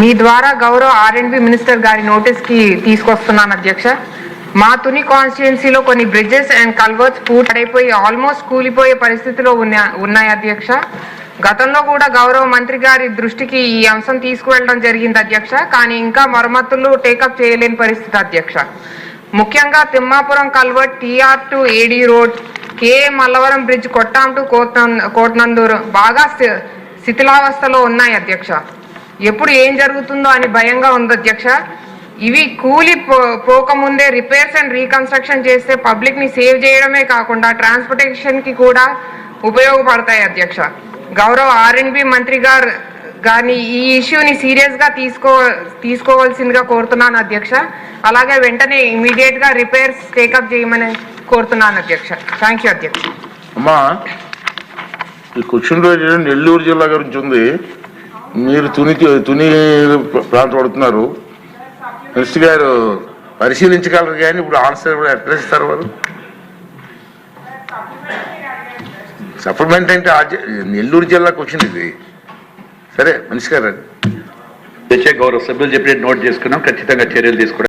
మీ ద్వారా గౌరవ ఆర్ఎండ్బి మినిస్టర్ గారి నోటీస్కి తీసుకొస్తున్నాను అధ్యక్ష. మా తుని కాన్స్టిట్యున్సీలో కొన్ని బ్రిడ్జెస్ అండ్ కల్వర్ట్స్ పూర్తయిపోయి ఆల్మోస్ట్ కూలిపోయే పరిస్థితిలో ఉన్న ఉన్నాయి అధ్యక్ష. గతంలో కూడా గౌరవ మంత్రి గారి దృష్టికి ఈ అంశం తీసుకువెళ్ళడం జరిగింది అధ్యక్ష కానీ ఇంకా మరమ్మతులు టేకప్ చేయలేని పరిస్థితి అధ్యక్ష. ముఖ్యంగా Thimmapuram culvert TR to AD road K Mallavaram bridge Kottam to Kotananduru బాగా శిథిలావస్థలో ఉన్నాయి అధ్యక్ష. ఎప్పుడు ఏం జరుగుతుందో అని భయంగా ఉంది అధ్యక్ష. ఇవి కూలి పో- పోకముందే రిపేర్స్ అండ్ రీకన్స్ట్రక్షన్ చేస్తే పబ్లిక్ని సేవ్ చేయడమే కాకుండా ట్రాన్స్పోర్టేషన్కి కూడా ఉపయోగపడతాయి అధ్యక్ష. గౌరవ ఆర్ఎన్బి మంత్రి గారు కానీ ఈ ఇష్యూని సీరియస్గా తీసుకో తీసుకోవాల్సిందిగా కోరుతున్నాను అధ్యక్ష. అలాగే వెంటనే ఇమీడియట్గా రిపేర్స్ టేకప్ చేయమని కోరుతున్నాను అధ్యక్ష. థ్యాంక్ యూ అధ్యక్ష. అమ్మా ఈ క్వశ్చన్ నెల్లూరు జిల్లా గురించి ఉంది. మీరు తుని తుని ప్లాంట్ పడుతున్నారు మినిస్టర్ గారు పరిశీలించగలరు కానీ ఇప్పుడు ఆన్సర్ కూడా ఎట్లా ఇస్తారు వారు సప్లిమెంట్ అంటే ఆ నెల్లూరు జిల్లాకు వచ్చింది ఇది. సరే మనిషి గారు గౌరవ సభ్యులు చెప్పి నోట్ చేసుకున్నాం. ఖచ్చితంగా చర్యలు తీసుకున్నాం